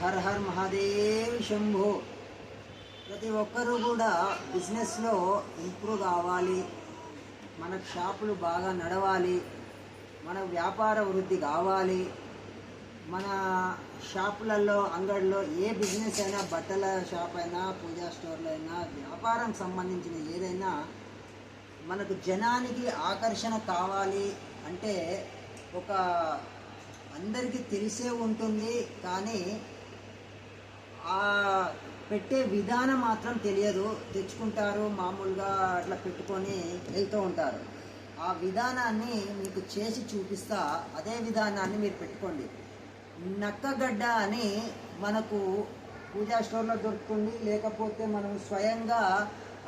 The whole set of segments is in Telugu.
Her her Mahadev Shambho. ప్రతి ఒక్కరూ కూడా బిజినెస్లో ఇంప్రూవ్ కావాలి. మన షాపులు బాగా నడవాలి. మన వ్యాపార వృద్ధి కావాలి. మన షాపులలో అంగడిలో ఏ బిజినెస్ అయినా బట్టల షాప్ అయినా పూజా స్టోర్లు అయినా వ్యాపారం సంబంధించిన ఏదైనా మనకు జనానికి ఆకర్షణ కావాలి అంటే ఒక అందరికీ తెలిసే ఉంటుంది. కానీ పెట్టే విధానం మాత్రం తెలియదు. తెచ్చుకుంటారు మామూలుగా అట్లా పెట్టుకొని వెళ్తూ ఉంటారు. ఆ విధానాన్ని మీకు చేసి చూపిస్తా అదే విధానాన్ని మీరు పెట్టుకోండి. నక్కగడ్డ అని మనకు పూజా స్టోర్లో దొరుకుతుంది. లేకపోతే మనం స్వయంగా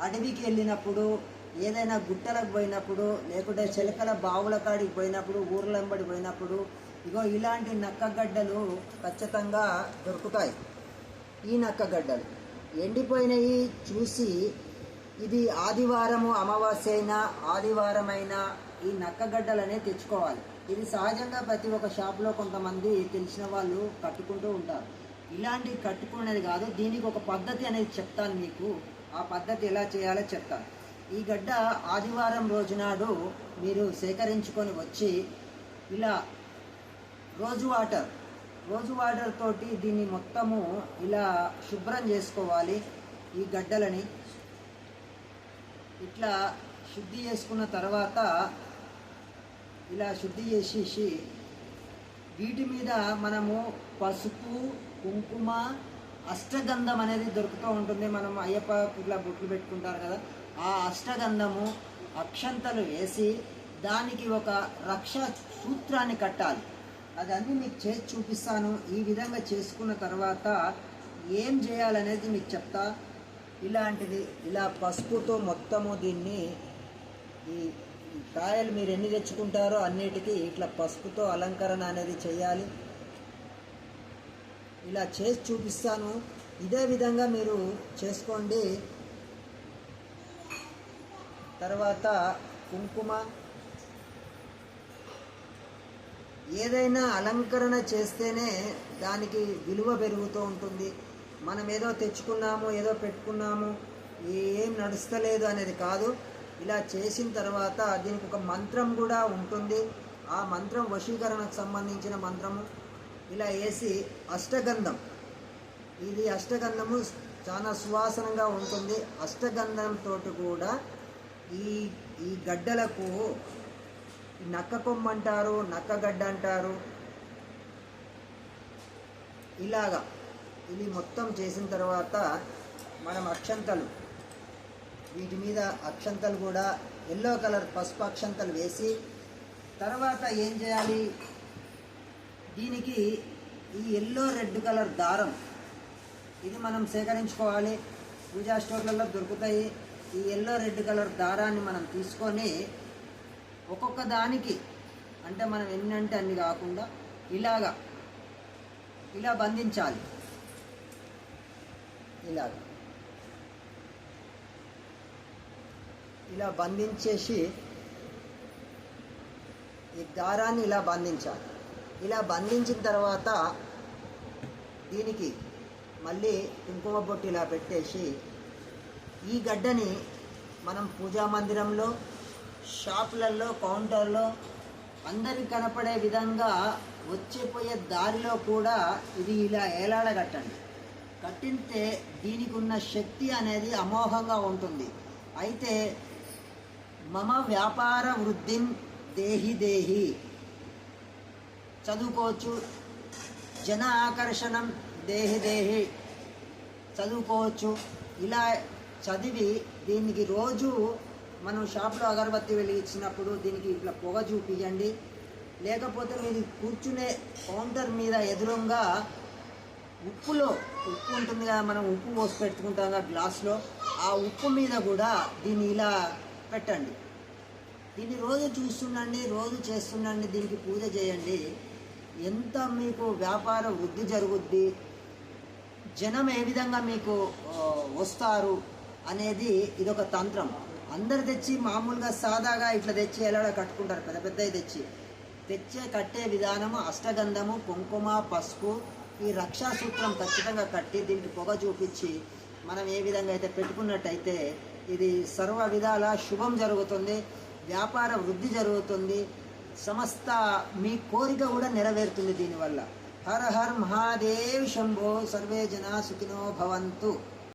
అడవికి వెళ్ళినప్పుడు ఏదైనా గుట్టలకు పోయినప్పుడు లేకుంటే చిలకల బావుల కాడికి పోయినప్పుడు ఊర్లంబడి పోయినప్పుడు ఇగో ఇలాంటి నక్కగడ్డలు ఖచ్చితంగా దొరుకుతాయి. ఈ నక్కగడ్డలు ఎండిపోయినవి చూసి ఇది ఆదివారము అమావాస్య అయినా ఆదివారమైనా ఈ నక్కగడ్డలనే తెచ్చుకోవాలి. ఇది సహజంగా ప్రతి ఒక్క షాప్లో కొంతమంది తెలిసిన వాళ్ళు కట్టుకుంటూ ఉంటారు. ఇలాంటివి కట్టుకునేది కాదు దీనికి ఒక పద్ధతి అనేది చెప్తాను మీకు. ఆ పద్ధతి ఎలా చేయాలో చెప్తాను. ఈ గడ్డ ఆదివారం రోజునాడు మీరు సేకరించుకొని వచ్చి ఇలా రోజు వాటర్ రోజు వాటర్ తోటి దీన్ని మొత్తము ఇలా శుభ్రం చేసుకోవాలి ఈ గడ్డలని. ఇట్లా శుద్ధి చేసుకున్న తర్వాత ఇలా శుద్ధి చేసేసి వీటి మీద మనము పసుపు కుంకుమ అష్టగంధం అనేది దొరుకుతూ ఉంటుంది. మనం అయ్యప్ప ఇట్లా బొట్లు పెట్టుకుంటారు కదా ఆ అష్టగంధము అక్షంతలు వేసి దానికి ఒక రక్ష సూత్రాన్ని కట్టాలి. అదన్నీ మీకు చేసి చూపిస్తాను. ఈ విధంగా చేసుకున్న తర్వాత ఏం చేయాలనేది మీకు చెప్తా. ఇలాంటిది ఇలా పసుపుతో మొత్తము దీన్ని ఈ కాయలు మీరు ఎన్ని తెచ్చుకుంటారో అన్నిటికీ ఇట్లా పసుపుతో అలంకరణ అనేది చేయాలి. ఇలా చేసి చూపిస్తాను. ఇదే విధంగా మీరు చేసుకోండి. తర్వాత కుంకుమ ఏదైనా అలంకరణ చేస్తేనే దానికి విలువ పెరుగుతూ ఉంటుంది. మనం ఏదో తెచ్చుకున్నాము ఏదో పెట్టుకున్నాము ఏం నడుస్తలేదు అనేది కాదు. ఇలా చేసిన తర్వాత దీనికి ఒక మంత్రం కూడా ఉంటుంది. ఆ మంత్రం వశీకరణకు సంబంధించిన మంత్రము. ఇలా వేసి అష్టగంధం. ఇది అష్టగంధము చాలా సువాసనగా ఉంటుంది. అష్టగంధంతో కూడా ఈ ఈ గడ్డలకు నక్క కొమ్మ అంటారు నక్కగడ్డ అంటారు ఇలాగా. ఇది మొత్తం చేసిన తర్వాత మనం అక్షంతలు. వీటి మీద అక్షంతలు కూడా ఎల్లో కలర్ పసుపు అక్షంతలు వేసి తర్వాత ఏం చేయాలి? దీనికి ఈ ఎల్లో రెడ్ కలర్ దారం. ఇది మనం సేకరించుకోవాలి. పూజా స్టోర్లలో దొరుకుతాయి. ఈ ఎల్లో రెడ్ కలర్ దారాన్ని మనం తీసుకొని ఒక్కొక్క దానికి అంటే మనం ఎన్ని అంటే అన్ని కాకుండా ఇలాగా ఇలా బంధించాలి. ఇలాగ. ఇలా బంధించేసి ఈ దారాన్ని ఇలా బంధించాలి. ఇలా బంధించిన తర్వాత దీనికి మళ్ళీ కుంకుమ బొట్టు ఇలా పెట్టేసి ఈ గడ్డని మనం పూజా మందిరంలో షాపులలో కౌంటర్లో అందరికి కనపడే విధంగా వచ్చేపోయే దారిలో కూడా ఇది ఇలా ఏలాడగట్టండి. కట్టితే దీనికి ఉన్న శక్తి అనేది అమోఘంగా ఉంటుంది. అయితే మమ వ్యాపార వృద్ధిం దేహి దేహి. చదువుకోవచ్చు. జన ఆకర్షణం దేహి దేహి. చదువుకోవచ్చు. ఇలా చదివి దీనికి రోజు మనం షాప్లో అగరబత్తి వెలిగించినప్పుడు దీనికి ఇట్లా పొగ చూపించండి లేకపోతే మీరు కూర్చునే కౌంటర్ మీద ఎదురుగా ఉప్పులో ఉప్పు ఉంటుంది కదా మనం ఉప్పు పోసి పెట్టుకుంటాం కదా గ్లాస్లో ఆ ఉప్పు మీద కూడా దీన్ని ఇలా పెట్టండి. దీన్ని రోజు చూస్తుండండి రోజు చేస్తుండండి దీనికి పూజ చేయండి. ఎంత మీకు వ్యాపార వృద్ధి జరుగుద్ది జనం ఏ విధంగా మీకు వస్తారు అనేది ఇదొక తంత్రం. అందరు తెచ్చి మామూలుగా సాదాగా ఇట్లా తెచ్చి ఎలా కట్టుకుంటారు పెద్ద పెద్దవి తెచ్చి. తెచ్చే కట్టే విధానము అష్టగంధము కుంకుమ పసుపు ఈ రక్షా సూత్రం ఖచ్చితంగా కట్టి దీనికి పొగ చూపించి మనం ఏ విధంగా అయితే పెట్టుకున్నట్టయితే ఇది సర్వ విధాల శుభం జరుగుతుంది వ్యాపార వృద్ధి జరుగుతుంది సమస్త మీ కోరిక కూడా నెరవేరుతుంది దీనివల్ల. హర హర్ మహాదేవ్ శంభో సర్వే జనా సుఖినో భవంతు.